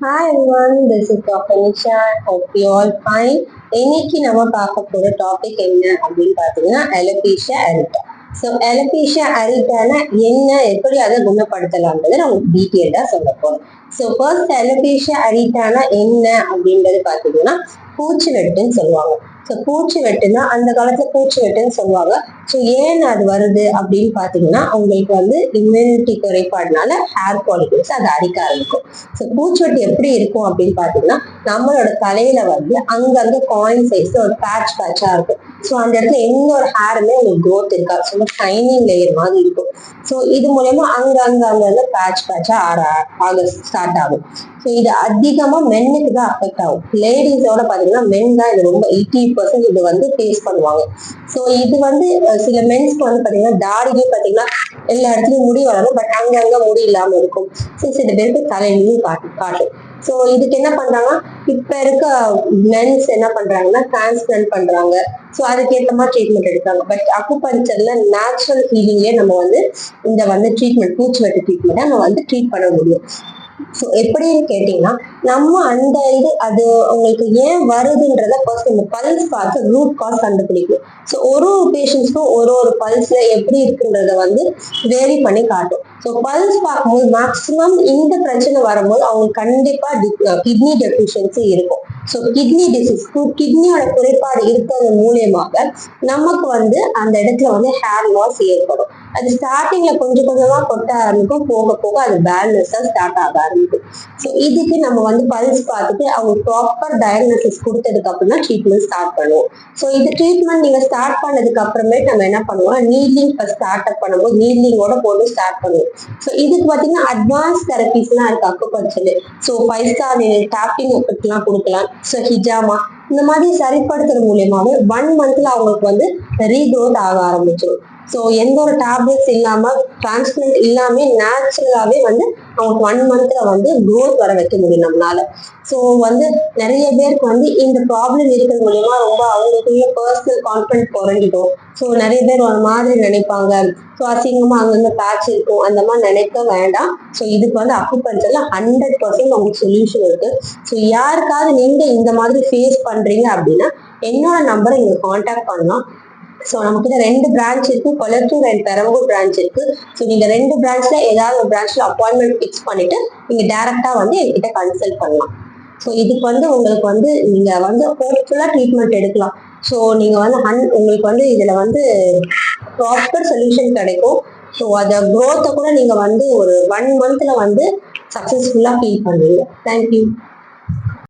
Hi everyone, this is doctor Nisha hope you all fine இன்னைக்கு நம்ம பார்க்க போகிற டாபிக் என்ன அப்படின்னு பார்த்தீங்கன்னா அலபீஷியா அரிட்டா ஸோ எலபீஷியா அரிட்டானா என்ன எப்படி அதை குணப்படுத்தலாம்ன்றதை நான் உங்களுக்கு டீட்டெயில்டாக சொல்ல போறேன். ஸோ ஃபர்ஸ்ட் எலபீஷியா அரிட்டானா என்ன அப்படின்றது பார்த்தீங்கன்னா பூச்சி வெட்டுன்னு சொல்லுவாங்க. ஸோ பூச்சி வெட்டுனா அந்த காலத்துல பூச்சி வெட்டுன்னு சொல்லுவாங்க. ஸோ ஏன் அது வருது அப்படின்னு பார்த்தீங்கன்னா அவங்களுக்கு வந்து இம்யூனிட்டி குறைபாடுனால ஹேர் குவாலிட்டிஸ் அது அடிக்க ஆரம்பிக்கும். ஸோ பூச்சிவெட்டு எப்படி இருக்கும் அப்படின்னு பார்த்தீங்கன்னா நம்மளோட தலையில வந்து அங்கங்க காயின் சைஸ் ஒரு பேட்ச் பேட்சா இருக்கும். ஸோ அந்த இடத்துல எந்த ஒரு ஹேருமே உங்களுக்கு க்ரோத் இருக்காது. சும்மா ஷைனிங் லேயர் மாதிரி இருக்கும். ஸோ இது மூலயமா அங்க அங்க அங்க பேட்ச் பேட்சா ஆற ஆக ஸ்டார்ட் ஆகும். ஸோ இது அதிகமா மென்னுக்கு தான் அஃபெக்ட் ஆகும். லேடிஸோட பாத்தீங்கன்னா மென் தான் இது ரொம்ப எயிட்டி பர்சன்ட் இது வந்து ஃபேஸ் பண்ணுவாங்க. ஸோ இது வந்து சில மென்ஸ்க்கு வந்து பாத்தீங்கன்னா தாடிலே பாத்தீங்கன்னா எல்லா இடத்துலயும் முடி வளரும். பட் அங்கங்கே முடி இல்லாம இருக்கும். ஸோ சில பேருக்கு தலையிலையும் காட்டு காட்டும் ஸோ இதுக்கு என்ன பண்றாங்கன்னா இப்ப இருக்க மென்ஸ் என்ன பண்றாங்கன்னா டிரான்ஸ்பிளான்ட் பண்றாங்க. ஸோ அதுக்கேற்ற மாதிரி ட்ரீட்மெண்ட் எடுக்காங்க பட் அக்குபஞ்சர்ல நேச்சுரல் ஹீலிங்லேயே நம்ம வந்து இந்த வந்து ட்ரீட்மெண்ட் பூச்சி வெட்டு ட்ரீட்மெண்ட்டை நம்ம வந்து ட்ரீட் பண்ண முடியும். ஸோ எப்படின்னு கேட்டிங்கன்னா நம்ம அந்த இது அது உங்களுக்கு ஏன் வருதுன்றத ஃபர்ஸ்ட் இந்த பல்ஸ் பார்த்து ரூட் காஸ் கண்டுபிடிக்கும். ஸோ ஒரு ஒரு பேஷண்ட்ஸ்க்கும் ஒரு ஒரு பல்ஸ்ல எப்படி இருக்குன்றத வந்து வேரி பண்ணி காட்டும். ஸோ பல்ஸ் பார்க்கும்போது மேக்ஸிமம் இந்த பிரச்சனை வரும்போது அவங்களுக்கு கண்டிப்பாக கிட்னி டெஃபிஷியன்சி இருக்கும். ஸோ கிட்னி டிசீஸ் கிட்னியோட குறைபாடு இருக்கிறது மூலியமாக நமக்கு வந்து அந்த இடத்துல வந்து ஹேர் லாஸ் ஏற்படும். அது ஸ்டார்டிங்ல கொஞ்சம் கொஞ்சமா கொட்ட ஆரம்பிக்கும் போக போக அது பேலன்ஸா ஸ்டார்ட் ஆக ஆரம்பிக்கும். ஸோ இதுக்கு நம்ம வந்து பல்ஸ் பார்த்துட்டு அவங்க ப்ராப்பர் டயக்னோசிஸ் கொடுத்ததுக்கு அப்புறம் தான் ட்ரீட்மெண்ட் ஸ்டார்ட் பண்ணுவோம். ஸோ இது ட்ரீட்மெண்ட் நீங்க ஸ்டார்ட் பண்ணதுக்கு அப்புறமே நம்ம என்ன பண்ணுவோம்? நீட்லிங் ஸ்டார்ட் அப் பண்ணும்போது நீட்லிங்கோட போட்டு ஸ்டார்ட் பண்ணுவோம். ஸோ இதுக்கு பார்த்தீங்கன்னா அட்வான்ஸ் தெரபிஸ்லாம் இருக்கு acupuncture so five star tapping எஃபெக்ட்லாம் கொடுக்கலாம். ஸோ ஹிஜாமா இந்த மாதிரி சரிப்படுத்துறது மூலியமாவே ஒன் மந்த்ல அவங்களுக்கு வந்து ரீக்ரோத் ஆக ஆரம்பிச்சிடும் ஸோ எந்த ஒரு டேப்லெட்ஸ் இல்லாம டிரான்ஸ்பிளண்ட் இல்லாம நேச்சுரலாவே வந்து அவங்களுக்கு ஒன் மந்த்ல வந்து க்ரோத் வர வைக்க முடியும் நம்மளால. ஸோ வந்து நிறைய பேருக்கு வந்து இந்த ப்ராப்ளம் இருக்கிறது மூலயமா ரொம்ப அவங்களுக்குள்ள பர்சனல் கான்ஃபிடன்ஸ் குறைஞ்சிடும். ஸோ நிறைய பேர் ஒரு மாதிரி நினைப்பாங்க. ஸோ அசிங்கமா அங்கங்க பேட்ச் இருக்கும். அந்த மாதிரி நினைக்க வேண்டாம். ஸோ இதுக்கு வந்து அக்குபஞ்சர்ல ஹண்ட்ரட் பர்சன்ட் உங்களுக்கு சொல்யூஷன் இருக்கு. ஸோ யாருக்காவது நீங்க இந்த மாதிரி ஃபேஸ் பண்றீங்க அப்படின்னா என்னோட நம்பரை நீங்க காண்டாக்ட் பண்ணலாம். ஸோ நமக்கு ரெண்டு பிரான்ச் இருக்கு. கொலத்தூர் அண்ட் பெரம்பூர் பிரான்ச் இருக்கு. ஸோ நீங்க ரெண்டு பிரான்ச்ல ஏதாவது ஒரு பிரான்ச்ல அப்பாயின்மெண்ட் ஃபிக்ஸ் பண்ணிட்டு நீங்க டைரக்டா வந்து என்கிட்ட கன்சல்ட் பண்ணலாம். ஸோ இதுக்கு வந்து உங்களுக்கு வந்து நீங்க வந்து ஹோப்ஃபுல்லா ட்ரீட்மெண்ட் எடுக்கலாம். ஸோ நீங்க வந்து ஹன் உங்களுக்கு வந்து இதுல வந்து ப்ராப்பர் சொல்யூஷன் கிடைக்கும். ஸோ அதை க்ரோத்தை கூட நீங்க வந்து ஒரு ஒன் மந்த்ல வந்து சக்சஸ்ஃபுல்லா ஃபீல் பண்ணுவீங்க. தேங்க்யூ